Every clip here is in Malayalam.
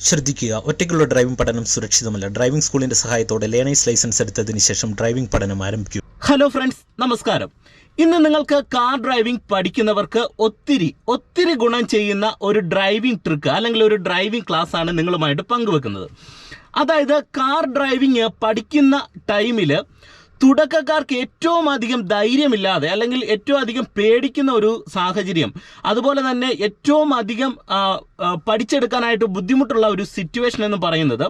ശ്രദ്ധിക്കുക. ഒറ്റയ്ക്കുള്ള ഡ്രൈവിംഗ് പഠനം സുരക്ഷിതമല്ല. ഡ്രൈവിംഗ് സ്കൂളിന്റെ സഹായത്തോടെ ലേണേഴ്സ് ലൈസൻസ് എടുത്തതിന് ശേഷം ഡ്രൈവിംഗ് പഠനം ആരംഭിക്കും. ഹലോ ഫ്രണ്ട്സ് നമസ്കാരം. ഇന്ന് നിങ്ങൾക്ക് കാർ ഡ്രൈവിംഗ് പഠിക്കുന്നവർക്ക് ഒത്തിരി ഒത്തിരി ഗുണം ചെയ്യുന്ന ഒരു ഡ്രൈവിംഗ് ട്രിക്ക് അല്ലെങ്കിൽ ഒരു ഡ്രൈവിംഗ് ക്ലാസ് ആണ് നിങ്ങളുമായിട്ട് പങ്കുവെക്കുന്നത്. അതായത് കാർ ഡ്രൈവിംഗ് പഠിക്കുന്ന ടൈമിൽ തുടക്കക്കാർക്ക് ഏറ്റവും അധികം ധൈര്യമില്ലാതെ അല്ലെങ്കിൽ ഏറ്റവും അധികം പേടിക്കുന്ന ഒരു സാഹചര്യം. അതുപോലെ തന്നെ ഏറ്റവും അധികം പഠിച്ചെടുക്കാനായിട്ട് ബുദ്ധിമുട്ടുള്ള ഒരു സിറ്റുവേഷൻ എന്ന് പറയുന്നത്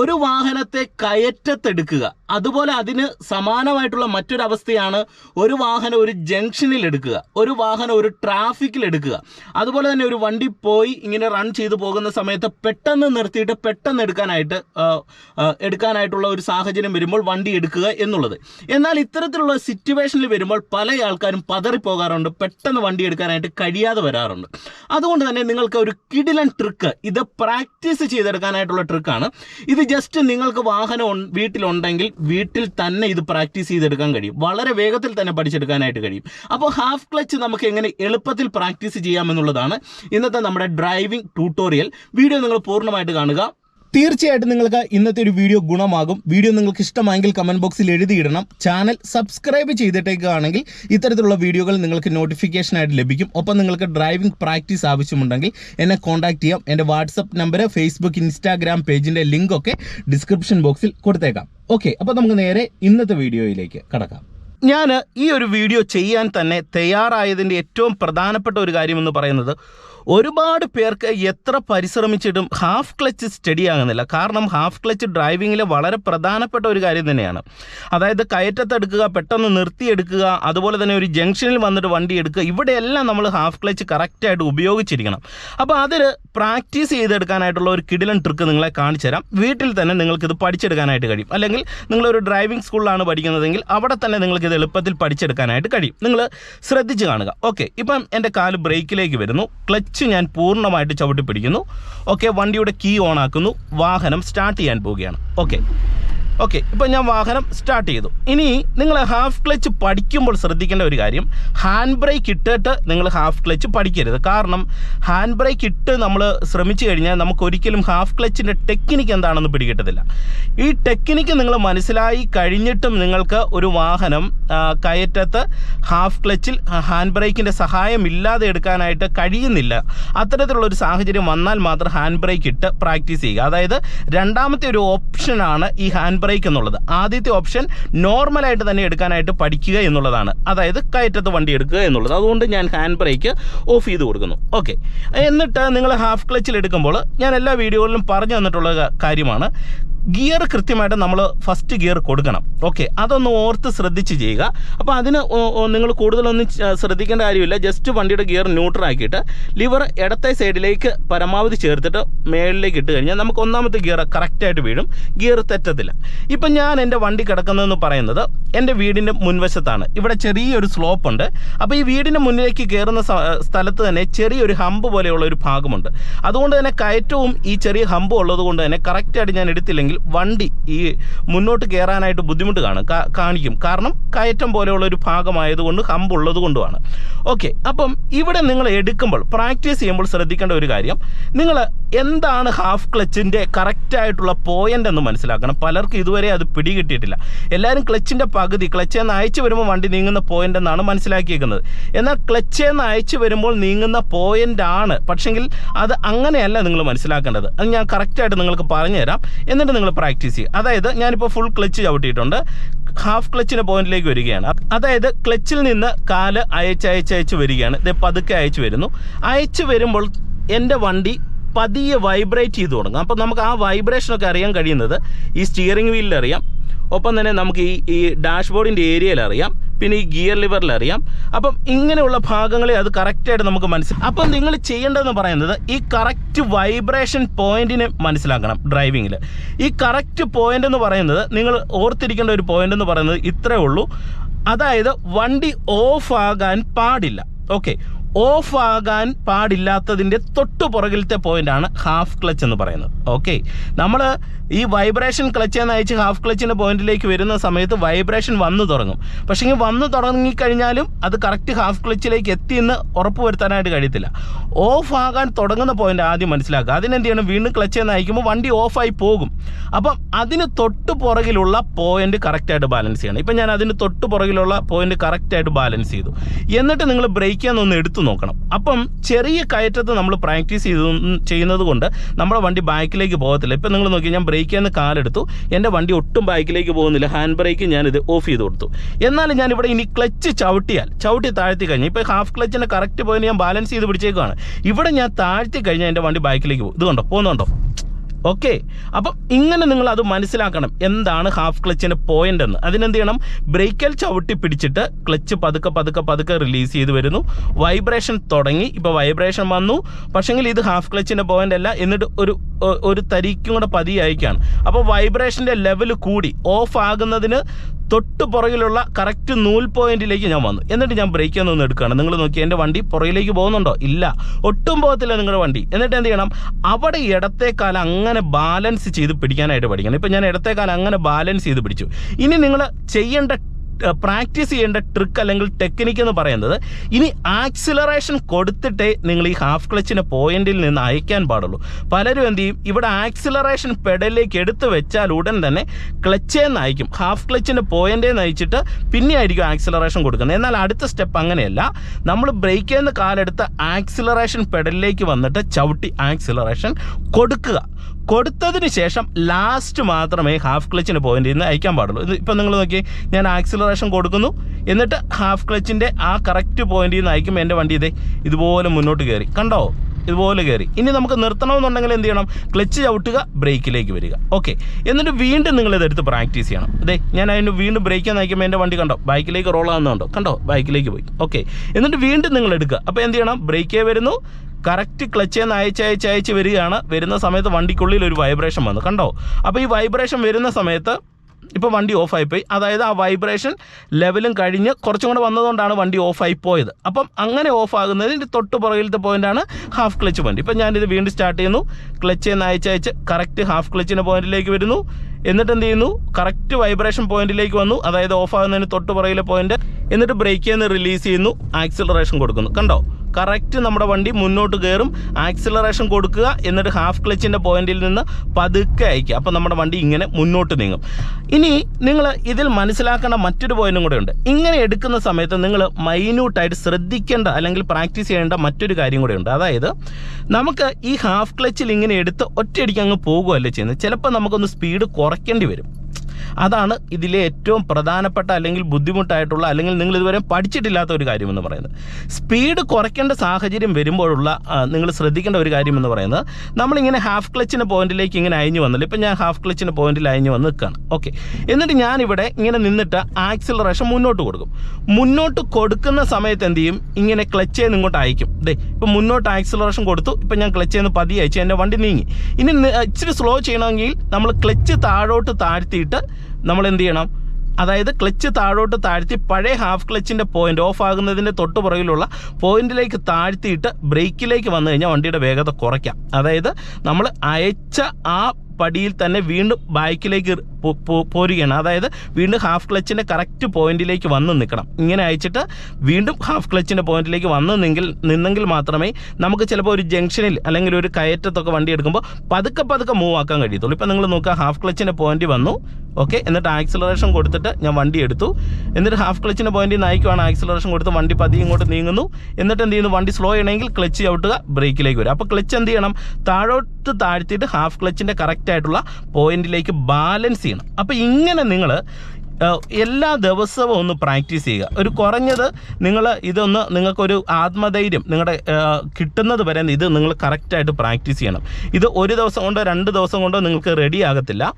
ഒരു വാഹനത്തെ കയറ്റത്തെടുക്കുക. അതുപോലെ അതിന് സമാനമായിട്ടുള്ള മറ്റൊരു അവസ്ഥയാണ് ഒരു വാഹനം ഒരു ജംഗ്ഷനിൽ എടുക്കുക ഒരു വാഹനം ഒരു ട്രാഫിക്കിൽ എടുക്കുക അതുപോലെ തന്നെ ഒരു വണ്ടി പോയി ഇങ്ങനെ റൺ ചെയ്തു പോകുന്ന സമയത്ത് പെട്ടെന്ന് നിർത്തിയിട്ട് പെട്ടെന്ന് എടുക്കാനായിട്ട് എടുക്കാനായിട്ടുള്ള ഒരു സാഹചര്യം വരുമ്പോൾ വണ്ടി എടുക്കുക എന്നുള്ളത്. എന്നാൽ ഇത്തരത്തിലുള്ള സിറ്റുവേഷനിൽ വരുമ്പോൾ പല ആൾക്കാരും പതറിപ്പോകാറുണ്ട് പെട്ടെന്ന് വണ്ടി എടുക്കാനായിട്ട് കഴിയാതെ വരാറുണ്ട്. അതുകൊണ്ട് തന്നെ നിങ്ങൾക്ക് ഒരു കിടിലൻ ട്രിക്ക് ഇത് പ്രാക്ടീസ് ചെയ്തെടുക്കാനായിട്ടുള്ള ട്രിക്കാണ്. ഇത് ജസ്റ്റ് നിങ്ങൾക്ക് വാഹനം വീട്ടിലുണ്ടെങ്കിൽ വീട്ടിൽ തന്നെ ഇത് പ്രാക്ടീസ് ചെയ്തെടുക്കാൻ കഴിയും. വളരെ വേഗത്തിൽ തന്നെ പഠിച്ചെടുക്കാനായിട്ട് കഴിയും. അപ്പോൾ ഹാഫ് ക്ലച്ച് നമുക്ക് എങ്ങനെ എളുപ്പത്തിൽ പ്രാക്ടീസ് ചെയ്യാമെന്നുള്ളതാണ് ഇന്നത്തെ നമ്മുടെ ഡ്രൈവിംഗ് ട്യൂട്ടോറിയൽ വീഡിയോ നിങ്ങൾ പൂർണമായിട്ട് കാണുക. തീർച്ചയായിട്ടും നിങ്ങൾക്ക് ഇന്നത്തെ ഒരു വീഡിയോ ഗുണമാകും. വീഡിയോ നിങ്ങൾക്ക് ഇഷ്ടമായെങ്കിൽ കമന്റ് ബോക്സിൽ എഴുതിയിടണം. ചാനൽ സബ്സ്ക്രൈബ് ചെയ്തിട്ടേക്കുകയാണെങ്കിൽ ഇത്തരത്തിലുള്ള വീഡിയോകൾ നിങ്ങൾക്ക് നോട്ടിഫിക്കേഷനായിട്ട് ലഭിക്കും. ഒപ്പം നിങ്ങൾക്ക് ഡ്രൈവിംഗ് പ്രാക്ടീസ് ആവശ്യമുണ്ടെങ്കിൽ എന്നെ കോൺടാക്ട് ചെയ്യാം. എന്റെ വാട്സപ്പ് നമ്പർ ഫേസ്ബുക്ക് ഇൻസ്റ്റാഗ്രാം പേജിന്റെ ലിങ്കൊക്കെ ഡിസ്ക്രിപ്ഷൻ ബോക്സിൽ കൊടുത്തേക്കാം. ഓക്കെ അപ്പോൾ നമുക്ക് നേരെ ഇന്നത്തെ വീഡിയോയിലേക്ക് കടക്കാം. ഞാൻ ഈ ഒരു വീഡിയോ ചെയ്യാൻ തന്നെ തയ്യാറായതിന്റെ ഏറ്റവും പ്രധാനപ്പെട്ട ഒരു കാര്യമെന്ന് പറയുന്നത് ഒരുപാട് പേർക്ക് എത്ര പരിശ്രമിച്ചിട്ടും ഹാഫ് ക്ലച്ച് സ്റ്റഡി ആകുന്നില്ല. കാരണം ഹാഫ് ക്ലച്ച് ഡ്രൈവിങ്ങിൽ വളരെ പ്രധാനപ്പെട്ട ഒരു കാര്യം തന്നെയാണ്. അതായത് കയറ്റത്തെടുക്കുക പെട്ടെന്ന് നിർത്തിയെടുക്കുക അതുപോലെ തന്നെ ഒരു ജംഗ്ഷനിൽ വന്നിട്ട് വണ്ടി എടുക്കുക ഇവിടെയെല്ലാം നമ്മൾ ഹാഫ് ക്ലച്ച് കറക്റ്റായിട്ട് ഉപയോഗിച്ചിരിക്കണം. അപ്പോൾ അതിൽ പ്രാക്ടീസ് ചെയ്തെടുക്കാനായിട്ടുള്ള ഒരു കിടിലൻ ട്രിക്ക് നിങ്ങളെ കാണിച്ചു തരാം. വീട്ടിൽ തന്നെ നിങ്ങൾക്കിത് പഠിച്ചെടുക്കാനായിട്ട് കഴിയും. അല്ലെങ്കിൽ നിങ്ങളൊരു ഡ്രൈവിംഗ് സ്കൂളിലാണ് പഠിക്കുന്നതെങ്കിൽ അവിടെ തന്നെ നിങ്ങൾക്കിത് എളുപ്പത്തിൽ പഠിച്ചെടുക്കാനായിട്ട് കഴിയും. നിങ്ങൾ ശ്രദ്ധിച്ച് കാണുക. ഓക്കെ ഇപ്പം എന്റെ കാൽ ബ്രേക്കിലേക്ക് വരുന്നു. ക്ലച്ച് ഞാൻ പൂർണമായിട്ട് ചവിട്ടി പിടിക്കുന്നു ഓക്കെ വണ്ടിയുടെ കീ ഓൺ ആക്കുന്നു. വാഹനം സ്റ്റാർട്ട് ചെയ്യാൻ പോവുകയാണ്. ഓക്കെ ഓക്കെ ഇപ്പം ഞാൻ വാഹനം സ്റ്റാർട്ട് ചെയ്തു. ഇനി നിങ്ങൾ ഹാഫ് ക്ലച്ച് പഠിക്കുമ്പോൾ ശ്രദ്ധിക്കേണ്ട ഒരു കാര്യം ഹാൻഡ് ബ്രേക്ക് ഇട്ടിട്ട് നിങ്ങൾ ഹാഫ് ക്ലച്ച് പഠിക്കരുത്. കാരണം ഹാൻഡ് ബ്രേക്ക് ഇട്ട് നമ്മൾ ശ്രമിച്ചു കഴിഞ്ഞാൽ നമുക്ക് ഒരിക്കലും ഹാഫ് ക്ലച്ചിന്റെ ടെക്നിക്ക് എന്താണെന്ന് പിടികിട്ടത്തില്ല. ഈ ടെക്നിക്ക് നിങ്ങൾ മനസ്സിലായി കഴിഞ്ഞിട്ടും നിങ്ങൾക്ക് ഒരു വാഹനം കയറ്റത്ത് ഹാഫ് ക്ലച്ചിൽ ഹാൻഡ് ബ്രേക്കിന്റെ സഹായം ഇല്ലാതെ എടുക്കാനായിട്ട് കഴിയുന്നില്ല. അത്തരത്തിലുള്ള ഒരു സാഹചര്യം വന്നാൽ മാത്രം ഹാൻഡ് ബ്രേക്ക് ഇട്ട് പ്രാക്ടീസ് ചെയ്യുക. അതായത് രണ്ടാമത്തെ ഒരു ഓപ്ഷനാണ് ഈ ഹാൻഡ് ബ്രേക്ക് എന്നുള്ളത്. ആദ്യത്തെ ഓപ്ഷൻ നോർമലായിട്ട് തന്നെ എടുക്കാനായിട്ട് പഠിക്കുക എന്നുള്ളതാണ്. അതായത് കയറ്റത്ത് വണ്ടി എടുക്കുക എന്നുള്ളത്. അതുകൊണ്ട് ഞാൻ ഹാൻഡ് ബ്രേക്ക് ഓഫ് ചെയ്ത് കൊടുക്കുന്നു. ഓക്കെ എന്നിട്ട് നിങ്ങൾ ഹാഫ് ക്ലച്ചിൽ എടുക്കുമ്പോൾ ഞാൻ എല്ലാ വീഡിയോകളിലും പറഞ്ഞു തന്നിട്ടുള്ള കാര്യമാണ്. ഗിയർ കൃത്യമായിട്ട് നമ്മൾ ഫസ്റ്റ് ഗിയർ കൊടുക്കണം. ഓക്കെ അതൊന്ന് ഓർത്ത് ശ്രദ്ധിച്ച് ചെയ്യുക. അപ്പോൾ അതിന് നിങ്ങൾ കൂടുതലൊന്നും ശ്രദ്ധിക്കേണ്ട കാര്യമില്ല. ജസ്റ്റ് വണ്ടിയുടെ ഗിയർ ന്യൂട്രൽ ആക്കിയിട്ട് ലിവർ ഇടത്തെ സൈഡിലേക്ക് പരമാവധി ചേർത്തിട്ട് മേളിലേക്ക് ഇട്ട് കഴിഞ്ഞാൽ നമുക്ക് ഒന്നാമത്തെ ഗിയർ കറക്റ്റായിട്ട് വീഴും. ഗിയർ തെറ്റത്തില്ല. ഇപ്പം ഞാൻ എന്റെ വണ്ടി കിടക്കുന്നതെന്ന് പറയുന്നത് എന്റെ വീടിന്റെ മുൻവശത്താണ്. ഇവിടെ ചെറിയൊരു സ്ലോപ്പ് ഉണ്ട്. അപ്പോൾ ഈ വീടിന്റെ മുന്നിലേക്ക് കയറുന്ന സ്ഥലത്ത് തന്നെ ചെറിയൊരു ഹമ്പ് പോലെയുള്ള ഒരു ഭാഗമുണ്ട്. അതുകൊണ്ട് തന്നെ കയറ്റവും ഈ ചെറിയ ഹമ്പ് ഉള്ളത് കൊണ്ട് തന്നെ കറക്റ്റായിട്ട് ഞാൻ എടുത്തില്ലെങ്കിൽ വണ്ടി ഈ മുന്നോട്ട് കയറാനായിട്ട് ബുദ്ധിമുട്ട് കാണും കാണിക്കും. കാരണം കയറ്റം പോലെയുള്ള ഒരു ഭാഗമായതുകൊണ്ട് ഹമ്പ് ഉള്ളത് കൊണ്ടുമാണ്. ഓക്കെ അപ്പം ഇവിടെ നിങ്ങൾ എടുക്കുമ്പോൾ പ്രാക്ടീസ് ചെയ്യുമ്പോൾ ശ്രദ്ധിക്കേണ്ട ഒരു കാര്യം നിങ്ങൾ എന്താണ് ഹാഫ് ക്ലച്ചിന്റെ കറക്റ്റായിട്ടുള്ള പോയിന്റ് എന്ന് മനസ്സിലാക്കണം. പലർക്കും ഇതുവരെ അത് പിടികിട്ടിയിട്ടില്ല. എല്ലാവരും ക്ലച്ചിന്റെ പകുതി ക്ലച്ചിൽ നിന്ന് അയച്ചു വരുമ്പോൾ വണ്ടി നീങ്ങുന്ന പോയിന്റ് എന്നാണ് മനസ്സിലാക്കിയിരിക്കുന്നത് എന്നാൽ ക്ലച്ചിൽ നിന്ന് അയച്ചു വരുമ്പോൾ നീങ്ങുന്ന പോയിന്റ് ആണ്. പക്ഷെങ്കിൽ അത് അങ്ങനെയല്ല നിങ്ങൾ മനസ്സിലാക്കേണ്ടത്. അത് ഞാൻ കറക്റ്റായിട്ട് നിങ്ങൾക്ക് പറഞ്ഞു തരാം എന്നിട്ട് നിങ്ങൾ പ്രാക്ടീസ് ചെയ്യുക അതായത് ഞാനിപ്പോൾ ഫുൾ ക്ലച്ച് ചവിട്ടിയിട്ടുണ്ട്. ഹാഫ് ക്ലച്ചിന്റെ പോയിന്റിലേക്ക് വരികയാണ്. അതായത് ക്ലച്ചിൽ നിന്ന് കാൽ അയച്ച് അയച്ച് അയച്ച് വരികയാണ്. ഇത് പതുക്കെ അയച്ചു വരുന്നു. അയച്ചു വരുമ്പോൾ എന്റെ വണ്ടി പതിയെ വൈബ്രേറ്റ് ചെയ്ത് തുടങ്ങും. അപ്പോൾ നമുക്ക് ആ വൈബ്രേഷനൊക്കെ അറിയാൻ കഴിയുന്നത് ഈ സ്റ്റിയറിംഗ് വീലിൽ അറിയാം. ഒപ്പം തന്നെ നമുക്ക് ഈ ഈ ഡാഷ്ബോർഡിന്റെ ഏരിയയിൽ അറിയാം. പിന്നെ ഈ ഗിയർ ലിവറിൽ അറിയാം. അപ്പം ഇങ്ങനെയുള്ള ഭാഗങ്ങളെ അത് കറക്റ്റായിട്ട് നമുക്ക് മനസ്സിലാക്കാം അപ്പം നിങ്ങൾ ചെയ്യേണ്ടതെന്ന് പറയുന്നത് ഈ കറക്റ്റ് വൈബ്രേഷൻ പോയിന്റിനെ മനസ്സിലാക്കണം ഡ്രൈവിങ്ങിൽ ഈ കറക്റ്റ് പോയിന്റ് എന്ന് പറയുന്നത് നിങ്ങൾ ഓർത്തിരിക്കേണ്ട ഒരു പോയിന്റ് എന്ന് പറയുന്നത് ഇത്രേ ഉള്ളൂ. അതായത് വണ്ടി ഓഫ് പാടില്ല. ഓക്കെ ഓഫ് പാടില്ലാത്തതിന്റെ തൊട്ടു പുറകിലത്തെ പോയിന്റാണ് ഹാഫ് ക്ലച്ച് എന്ന് പറയുന്നത്. ഓക്കെ നമ്മൾ ഈ വൈബ്രേഷൻ ക്ലച്ച് എന്ന് അയച്ച് ഹാഫ് ക്ലച്ചിന്റെ പോയിന്റിലേക്ക് വരുന്ന സമയത്ത് വൈബ്രേഷൻ വന്നു തുടങ്ങും. പക്ഷേ ഈ വന്നു തുടങ്ങിക്കഴിഞ്ഞാലും അത് കറക്റ്റ് ഹാഫ് ക്ലച്ചിലേക്ക് എത്തിയെന്ന് ഉറപ്പ് വരുത്താനായിട്ട് കഴിയത്തില്ല. ഓഫ് ആകാൻ തുടങ്ങുന്ന പോയിന്റ് ആദ്യം മനസ്സിലാക്കുക. അതിനെന്ത് ചെയ്യണം? വീണ്ടും ക്ലച്ച് എന്ന് അയക്കുമ്പോൾ വണ്ടി ഓഫായി പോകും. അപ്പം അതിന് തൊട്ട് പുറകിലുള്ള പോയിന്റ് കറക്റ്റായിട്ട് ബാലൻസ് ചെയ്യണം. ഇപ്പം ഞാൻ അതിന് തൊട്ട് പുറകിലുള്ള പോയിന്റ് കറക്റ്റായിട്ട് ബാലൻസ് ചെയ്തു. എന്നിട്ട് നിങ്ങൾ ബ്രേക്ക് ചെയ്യാന്നൊന്ന് എടുത്തു നോക്കണം. അപ്പം ചെറിയ കയറ്റത്ത് നമ്മൾ പ്രാക്ടീസ് ചെയ്ത് ചെയ്യുന്നത് കൊണ്ട് നമ്മുടെ വണ്ടി ബാക്കിലേക്ക് പോകത്തില്ല. ഇപ്പം നിങ്ങൾ നോക്കി ഞാൻ ചെയ്യുന്ന കാലെടുത്തു. എന്റെ വണ്ടി ഒട്ടും ബാക്കിലേക്ക് പോകുന്നില്ല. ഹാൻഡ് ബ്രേക്ക് ഞാനിത് ഓഫ് ചെയ്ത് കൊടുത്തു. എന്നാലും ഞാൻ ഇവിടെ ഇനി ക്ലച്ച് ചവിട്ടിയാൽ ചവിട്ടി താഴ്ത്തി കഴിഞ്ഞാൽ ഇപ്പോൾ ഹാഫ് ക്ലച്ചിന്റെ കറക്റ്റ് പോയിന്റ് ഞാൻ ബാലൻസ് ചെയ്ത് പിടിച്ചേക്കുവാണ്. ഇവിടെ ഞാൻ താഴ്ത്തി കഴിഞ്ഞാൽ എന്റെ വണ്ടി ബാക്കിലേക്ക് പോകും. ഇത് കണ്ടോ? പോകുന്നുണ്ടോ? ഓക്കെ അപ്പം ഇങ്ങനെ നിങ്ങൾ അത് മനസ്സിലാക്കണം. എന്താണ് ഹാഫ് ക്ലച്ചിന്റെ പോയിന്റ് എന്ന്. അതിനെന്ത് ചെയ്യണം? ബ്രേക്കൽ ചവിട്ടി പിടിച്ചിട്ട് ക്ലച്ച് പതുക്കെ പതുക്കെ പതുക്കെ റിലീസ് ചെയ്ത് വരുന്നു. വൈബ്രേഷൻ തുടങ്ങി. ഇപ്പോൾ വൈബ്രേഷൻ വന്നു. പക്ഷെങ്കിൽ ഇത് ഹാഫ് ക്ലച്ചിന്റെ പോയിന്റ് അല്ല. എന്നിട്ട് ഒരു ഒരു തരിക്കും കൂടെ പതിയായിക്കാണ് അപ്പോൾ വൈബ്രേഷന്റെ ലെവൽ കൂടി ഓഫ് ആകുന്നതിന് തൊട്ട് പുറകിലുള്ള കറക്റ്റ് നൂൽ പോയിന്റിലേക്ക് ഞാൻ വന്നു. എന്നിട്ട് ഞാൻ ബ്രേക്ക് ഒന്ന് എടുക്കുകയാണ്. നിങ്ങൾ നോക്കി എന്റെ വണ്ടി പുറകിലേക്ക് പോകുന്നുണ്ടോ? ഇല്ല. ഒട്ടും പോകത്തില്ല നിങ്ങളുടെ വണ്ടി. എന്നിട്ട് എന്ത് ചെയ്യണം? അവിടെ ഇടത്തേക്കാലം അങ്ങനെ ബാലൻസ് ചെയ്ത് പിടിക്കാനായിട്ട് പഠിക്കണം. ഇപ്പം ഞാൻ ഇടത്തേക്കാലം അങ്ങനെ ബാലൻസ് ചെയ്ത് പിടിച്ചു. ഇനി നിങ്ങൾ ചെയ്യേണ്ട പ്രാക്ടീസ് ചെയ്യേണ്ട ട്രിക്ക് അല്ലെങ്കിൽ ടെക്നിക്ക് എന്ന് പറയുന്നത് ഇനി ആക്സിലറേഷൻ കൊടുത്തിട്ടേ നിങ്ങൾ ഈ ഹാഫ് ക്ലച്ചിന്റെ പോയിന്റിൽ നിന്ന് അയക്കാൻ പാടുള്ളൂ. പലരും എന്ത് ചെയ്യും? ഇവിടെ ആക്സിലറേഷൻ പെഡലിലേക്ക് എടുത്തു വെച്ചാൽ ഉടൻ തന്നെ ക്ലച്ചേ നയിക്കും ഹാഫ് ക്ലച്ചിന്റെ പോയിന്റേ നയിച്ചിട്ട് പിന്നെ ആയിരിക്കും ആക്സിലറേഷൻ കൊടുക്കുന്നത്. എന്നാൽ അടുത്ത സ്റ്റെപ്പ് അങ്ങനെയല്ല. നമ്മൾ ബ്രേക്ക് ചെയ്യുന്ന കാലെടുത്ത് ആക്സിലറേഷൻ പെഡലിലേക്ക് വന്നിട്ട് ചവിട്ടി ആക്സിലറേഷൻ കൊടുക്കുക. കൊടുത്തതിന് ശേഷം ലാസ്റ്റ് മാത്രമേ ഹാഫ് ക്ലച്ചിന് പോയിന്റ് നിന്ന് അയക്കാൻ പാടുള്ളൂ. ഇപ്പം നിങ്ങൾ നോക്കി ഞാൻ ആക്സിലറേഷൻ കൊടുക്കുന്നു. എന്നിട്ട് ഹാഫ് ക്ലച്ചിന്റെ ആ കറക്റ്റ് പോയിന്റിൽ നിന്ന് അയക്കുമ്പോൾ എന്റെ വണ്ടി ഇതേ ഇതുപോലെ മുന്നോട്ട് കയറി കണ്ടോ? ഇതുപോലെ കയറി ഇനി നമുക്ക് നിർത്തണമെന്നുണ്ടെങ്കിൽ എന്ത് ചെയ്യണം? ക്ലച്ച് ചവിട്ടുക ബ്രേക്കിലേക്ക് വരിക. ഓക്കെ എന്നിട്ട് വീണ്ടും നിങ്ങൾ ഇതെടുത്ത് പ്രാക്ടീസ് ചെയ്യണം. അതെ ഞാൻ അതിന് വീണ്ടും ബ്രേക്ക് നയിക്കുമ്പോൾ എന്റെ വണ്ടി കണ്ടോ? ബൈക്കിലേക്ക് റോൾ ആകുന്നുണ്ടോ കണ്ടോ? ബൈക്കിലേക്ക് പോയി. ഓക്കെ എന്നിട്ട് വീണ്ടും നിങ്ങൾ എടുക്കുക. അപ്പോൾ എന്ത് ചെയ്യണം? ബ്രേക്കേ വരുന്നു. കറക്റ്റ് ക്ലച്ച് എന്ന് അയച്ച് അയച്ച് അയച്ച് വരികയാണ്. വരുന്ന സമയത്ത് വണ്ടിക്കുള്ളിൽ ഒരു വൈബ്രേഷൻ വന്നു. കണ്ടോ? അപ്പോൾ ഈ വൈബ്രേഷൻ വരുന്ന സമയത്ത് ഇപ്പോൾ വണ്ടി ഓഫായി പോയി അതായത് ആ വൈബ്രേഷൻ ലെവലും കഴിഞ്ഞ് കുറച്ചും കൂടെ വന്നതുകൊണ്ടാണ് വണ്ടി ഓഫായി പോയത്. അപ്പം അങ്ങനെ ഓഫാകുന്നതിന്റെ തൊട്ട് പുറകിലത്തെ പോയിന്റാണ് ഹാഫ് ക്ലച്ച് പോയിന്റ് ഇപ്പം ഞാനിത് വീണ്ടും സ്റ്റാർട്ട് ചെയ്യുന്നു. ക്ലച്ച് എന്ന് അയച്ച് അയച്ച് കറക്റ്റ് ഹാഫ് ക്ലച്ചിന്റെ പോയിന്റിലേക്ക് വരുന്നു. എന്നിട്ട് എന്ത് ചെയ്യുന്നു കറക്റ്റ് വൈബ്രേഷൻ പോയിന്റിലേക്ക് വന്നു. അതായത് ഓഫ് ആകുന്നതിന് തൊട്ട് പുറകിലെ പോയിന്റ് എന്നിട്ട് ബ്രേക്ക് ചെയ്യുന്ന റിലീസ് ചെയ്യുന്നു. ആക്സിലറേഷൻ കൊടുക്കുന്നു. കണ്ടോ? കറക്റ്റ് നമ്മുടെ വണ്ടി മുന്നോട്ട് കയറും. ആക്സിലറേഷൻ കൊടുക്കുക. എന്നിട്ട് ഹാഫ് ക്ലച്ചിന്റെ പോയിന്റിൽ നിന്ന് പതുക്കെ അയക്കുക അപ്പോൾ നമ്മുടെ വണ്ടി ഇങ്ങനെ മുന്നോട്ട് നീങ്ങും. ഇനി നിങ്ങൾ ഇതിൽ മനസ്സിലാക്കേണ്ട മറ്റൊരു പോയിന്റും കൂടെ ഉണ്ട്. ഇങ്ങനെ എടുക്കുന്ന സമയത്ത് നിങ്ങൾ മൈന്യൂട്ടായിട്ട് ശ്രദ്ധിക്കേണ്ട അല്ലെങ്കിൽ പ്രാക്ടീസ് ചെയ്യേണ്ട മറ്റൊരു കാര്യം കൂടെ ഉണ്ട്. അതായത് നമുക്ക് ഈ ഹാഫ് ക്ലച്ചിൽ ഇങ്ങനെ എടുത്ത് ഒറ്റയടിക്ക് അങ്ങ് പോകുകയല്ലേ ചെയ്യുന്നത്. ചിലപ്പോൾ നമുക്കൊന്ന് സ്പീഡ് കുറയ്ക്കേണ്ടി വരും. അതാണ് ഇതിലെ ഏറ്റവും പ്രധാനപ്പെട്ട അല്ലെങ്കിൽ ബുദ്ധിമുട്ടായിട്ടുള്ള അല്ലെങ്കിൽ നിങ്ങൾ ഇതുവരെ പഠിച്ചിട്ടില്ലാത്ത ഒരു കാര്യമെന്ന് പറയുന്നത്. സ്പീഡ് കുറയ്ക്കേണ്ട സാഹചര്യം വരുമ്പോഴുള്ള നിങ്ങൾ ശ്രദ്ധിക്കേണ്ട ഒരു കാര്യം എന്ന് പറയുന്നത് നമ്മളിങ്ങനെ ഹാഫ് ക്ലച്ചിന്റെ പോയിന്റിലേക്ക് ഇങ്ങനെ അയഞ്ഞു വന്നില്ല. ഇപ്പം ഞാൻ ഹാഫ് ക്ലച്ചിന്റെ പോയിന്റിൽ അയഞ്ഞു വന്ന് നിൽക്കുകയാണ് ഓക്കെ എന്നിട്ട് ഞാനിവിടെ ഇങ്ങനെ നിന്നിട്ട് ആക്സിലറേഷൻ മുന്നോട്ട് കൊടുക്കും. മുന്നോട്ട് കൊടുക്കുന്ന സമയത്ത് എന്ത് ചെയ്യും? ഇങ്ങനെ ക്ലച്ച് ഇങ്ങോട്ട് അയക്കും. ദേ ഇപ്പം മുന്നോട്ട് ആക്സിലറേഷൻ കൊടുത്തു. ഇപ്പം ഞാൻ ക്ലച്ച് ചെയ്യുന്ന പതി അയച്ചു എന്റെ വണ്ടി നീങ്ങി. ഇനി ഇച്ചിരി സ്ലോ ചെയ്യണമെങ്കിൽ നമ്മൾ ക്ലച്ച് താഴോട്ട് താഴ്ത്തിയിട്ട് നമ്മൾ എന്ത് ചെയ്യണം അതായത് ക്ലച്ച് താഴോട്ട് താഴ്ത്തി പഴയ ഹാഫ് ക്ലച്ചിന്റെ പോയിന്റ് ഓഫ് ആകുന്നതിന്റെ തൊട്ട് പുറകിലുള്ള പോയിന്റിലേക്ക് താഴ്ത്തിയിട്ട് ബ്രേക്കിലേക്ക് വന്നു കഴിഞ്ഞാൽ വണ്ടിയുടെ വേഗത കുറയ്ക്കാം. അതായത് നമ്മൾ അയച്ച ആ പടിയിൽ തന്നെ വീണ്ടും ബാക്കിലേക്ക് പോരുകയാണ്. അതായത് വീണ്ടും ഹാഫ് ക്ലച്ചിന്റെ കറക്റ്റ് പോയിന്റിലേക്ക് വന്ന് നിൽക്കണം. ഇങ്ങനെ അയച്ചിട്ട് വീണ്ടും ഹാഫ് ക്ലച്ചിന്റെ പോയിന്റിലേക്ക് വന്ന് നിന്നെങ്കിൽ നിന്നെങ്കിൽ മാത്രമേ നമുക്ക് ചിലപ്പോൾ ഒരു ജംഗ്ഷനിൽ അല്ലെങ്കിൽ ഒരു കയറ്റത്തൊക്കെ വണ്ടി എടുക്കുമ്പോൾ പതുക്കെ പതുക്കെ മൂവ് ആക്കാൻ കഴിയത്തുള്ളൂ. ഇപ്പം നിങ്ങൾ നോക്കുക ഹാഫ് ക്ലച്ചിന്റെ പോയിന്റ് വന്നു. ഓക്കെ എന്നിട്ട് ആക്സിലറേഷൻ കൊടുത്തിട്ട് ഞാൻ വണ്ടി എടുത്തു. എന്നിട്ട് ഹാഫ് ക്ലച്ചിന്റെ പോയിന്റിൽ നയിക്കുവാണ് ആക്സിലറേഷൻ കൊടുത്ത് വണ്ടി പതിയെ ഇങ്ങോട്ട് നീങ്ങുന്നു. എന്നിട്ട് എന്ത് ചെയ്യുന്നു? വണ്ടി സ്ലോ ചെയ്യണമെങ്കിൽ ക്ലച്ച് ചവിട്ടുക ബ്രേക്കിലേക്ക് വരും അപ്പോൾ ക്ലച്ച് എന്ത് ചെയ്യണം? താഴോട്ട് താഴ്ത്തിയിട്ട് ഹാഫ് ക്ലച്ചിന്റെ കറക്റ്റ് ആയിട്ടുള്ള പോയിന്റിലേക്ക് ബാലൻസ് ചെയ്യണം. അപ്പോൾ ഇങ്ങനെ നിങ്ങൾ എല്ലാ ദിവസവും ഒന്ന് പ്രാക്ടീസ് ചെയ്യുക. ഒരു കുറഞ്ഞത് നിങ്ങൾ ഇതൊന്ന് നിങ്ങൾക്കൊരു ആത്മധൈര്യം നിങ്ങളുടെ കിട്ടുന്നത് വരെ ഇത് നിങ്ങൾ കറക്റ്റായിട്ട് പ്രാക്ടീസ് ചെയ്യണം. ഇത് ഒരു ദിവസം കൊണ്ടോ രണ്ട് ദിവസം കൊണ്ടോ നിങ്ങൾക്ക് റെഡി ആകത്തില്ല.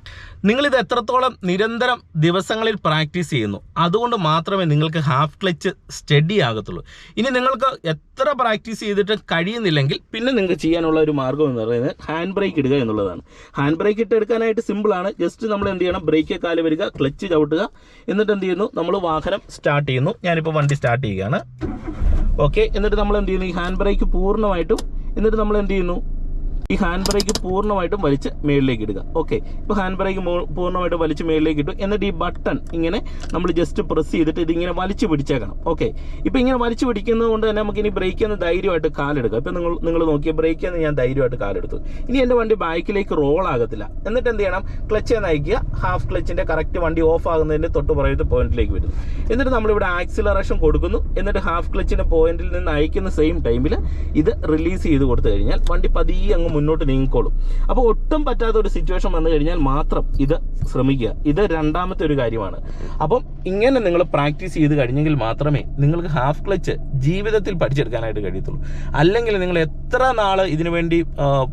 നിങ്ങളിത് എത്രത്തോളം നിരന്തരം ദിവസങ്ങളിൽ പ്രാക്ടീസ് ചെയ്യുന്നു? അതുകൊണ്ട് മാത്രമേ നിങ്ങൾക്ക് ഹാഫ് ക്ലച്ച് സ്റ്റഡി ആകത്തുള്ളൂ. ഇനി നിങ്ങൾക്ക് എത്ര പ്രാക്ടീസ് ചെയ്തിട്ട് കഴിയുന്നില്ലെങ്കിൽ പിന്നെ നിങ്ങൾക്ക് ചെയ്യാനുള്ള ഒരു മാർഗം എന്ന് പറയുന്നത് ഹാൻഡ് ബ്രേക്ക് ഇടുക എന്നുള്ളതാണ്. ഹാൻഡ് ബ്രേക്ക് ഇട്ട് എടുക്കാനായിട്ട് സിമ്പിളാണ് ജസ്റ്റ് നമ്മൾ എന്ത് ചെയ്യണം? ബ്രേക്ക് കാൽ വരിക ക്ലച്ച് ചവിട്ടുക. എന്നിട്ട് എന്ത് ചെയ്യുന്നു? നമ്മൾ വാഹനം സ്റ്റാർട്ട് ചെയ്യുന്നു. ഞാനിപ്പോൾ വണ്ടി സ്റ്റാർട്ട് ചെയ്യുകയാണ്. ഓക്കെ എന്നിട്ട് നമ്മൾ എന്ത് ചെയ്യുന്നു? ഈ ഹാൻഡ് ബ്രേക്ക് പൂർണമായിട്ടും. എന്നിട്ട് നമ്മൾ എന്ത് ചെയ്യുന്നു? ഈ ഹാൻഡ് ബ്രേക്ക് പൂർണമായിട്ടും വലിച്ച് മേളിലേക്ക് ഇടുക. ഓക്കെ ഇപ്പോൾ ഹാൻഡ് ബ്രേക്ക് പൂർണമായിട്ടും വലിച്ച് മേളിലേക്ക് ഇട്ടു. എന്നിട്ട് ഈ ബട്ടൺ ഇങ്ങനെ നമ്മൾ ജസ്റ്റ് പ്രസ് ചെയ്തിട്ട് ഇതിങ്ങനെ വലിച്ചു പിടിച്ചേക്കണം. ഓക്കെ ഇപ്പോൾ ഇങ്ങനെ വലിച്ചു പിടിക്കുന്നത് കൊണ്ട് തന്നെ നമുക്ക് ഇനി ബ്രേക്ക് എന്ന് ധൈര്യമായിട്ട് കാലെടുക്കാം. ഇപ്പോൾ നിങ്ങൾ നിങ്ങൾ നോക്കിയ ബ്രേക്ക് എന്ന് ഞാൻ ധൈര്യമായിട്ട് കാലെടുത്തു. ഇനി എന്റെ വണ്ടി ബാക്കിലേക്ക് റോൾ ആകത്തില്ല. എന്നിട്ട് എന്ത് ചെയ്യണം? ക്ലച്ച് നയിക്കുക ഹാഫ് ക്ലച്ചിന്റെ കറക്റ്റ് വണ്ടി ഓഫ് ആകുന്നതിന്റെ തൊട്ട് പുറത്ത് പോയിന്റിലേക്ക് വരുന്നു. എന്നിട്ട് നമ്മളിവിടെ ആക്സിലറേഷൻ കൊടുക്കുന്നു. എന്നിട്ട് ഹാഫ് ക്ലച്ചിന്റെ പോയിന്റിൽ നിന്ന് അയക്കുന്ന സെയിം ടൈമിൽ ഇത് റിലീസ് ചെയ്ത് കൊടുത്തു കഴിഞ്ഞാൽ വണ്ടി പതിയെ അങ്ങ് മുന്നോട്ട് നീങ്ങിക്കോളും. അപ്പോൾ ഒട്ടും പറ്റാത്ത ഒരു സിറ്റുവേഷൻ വന്നു കഴിഞ്ഞാൽ മാത്രം ഇത് ശ്രമിക്കുക. ഇത് രണ്ടാമത്തെ ഒരു കാര്യമാണ്. അപ്പം ഇങ്ങനെ നിങ്ങൾ പ്രാക്ടീസ് ചെയ്ത് കഴിഞ്ഞെങ്കിൽ മാത്രമേ നിങ്ങൾക്ക് ഹാഫ് ക്ലച്ച് ജീവിതത്തിൽ പഠിച്ചെടുക്കാനായിട്ട് കഴിയത്തുള്ളൂ. അല്ലെങ്കിൽ നിങ്ങൾ എത്ര നാൾ ഇതിനു വേണ്ടി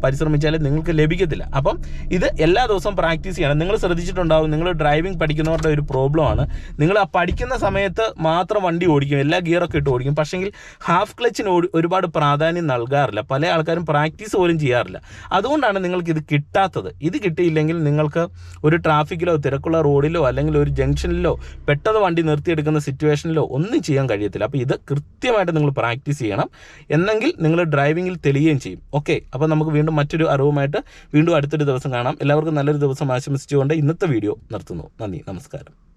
പരിശ്രമിച്ചാലും നിങ്ങൾക്ക് ലഭിക്കത്തില്ല. അപ്പം ഇത് എല്ലാ ദിവസവും പ്രാക്ടീസ് ചെയ്യണം. നിങ്ങൾ ശ്രദ്ധിച്ചിട്ടുണ്ടാവും നിങ്ങൾ ഡ്രൈവിംഗ് പഠിക്കുന്നവരുടെ ഒരു പ്രോബ്ലമാണ് നിങ്ങൾ ആ പഠിക്കുന്ന സമയത്ത് മാത്രം വണ്ടി ഓടിക്കും എല്ലാ ഗിയറൊക്കെ ഇട്ട് ഓടിക്കും. പക്ഷേങ്കിൽ ഹാഫ് ക്ലച്ചിന് ഒരുപാട് പ്രാധാന്യം നൽകാറില്ല. പല ആൾക്കാരും പ്രാക്ടീസ് പോലും ചെയ്യാറില്ല. അതുകൊണ്ടാണ് നിങ്ങൾക്ക് ഇത് കിട്ടാത്തത്. ഇത് കിട്ടിയില്ലെങ്കിൽ നിങ്ങൾക്ക് ഒരു ട്രാഫിക്കിലോ തിരക്കുള്ള റോഡിലോ അല്ലെങ്കിൽ ഒരു ജംഗ്ഷനിലോ പെട്ടെന്ന് വണ്ടി നിർത്തിയെടുക്കുന്ന സിറ്റുവേഷനിലോ ഒന്നും ചെയ്യാൻ കഴിയത്തില്ല. അപ്പോൾ ഇത് കൃത്യമായിട്ട് നിങ്ങൾ പ്രാക്ടീസ് ചെയ്യണം. എന്നെങ്കിൽ നിങ്ങൾ ഡ്രൈവിംഗിൽ തെളിയുകയും ചെയ്യും. ഓക്കെ അപ്പോൾ നമുക്ക് വീണ്ടും മറ്റൊരു അറിവുമായിട്ട് വീണ്ടും അടുത്തൊരു ദിവസം കാണാം. എല്ലാവർക്കും നല്ലൊരു ദിവസം ആശംസിച്ചുകൊണ്ട് ഇന്നത്തെ വീഡിയോ നിർത്തുന്നു. നന്ദി നമസ്കാരം.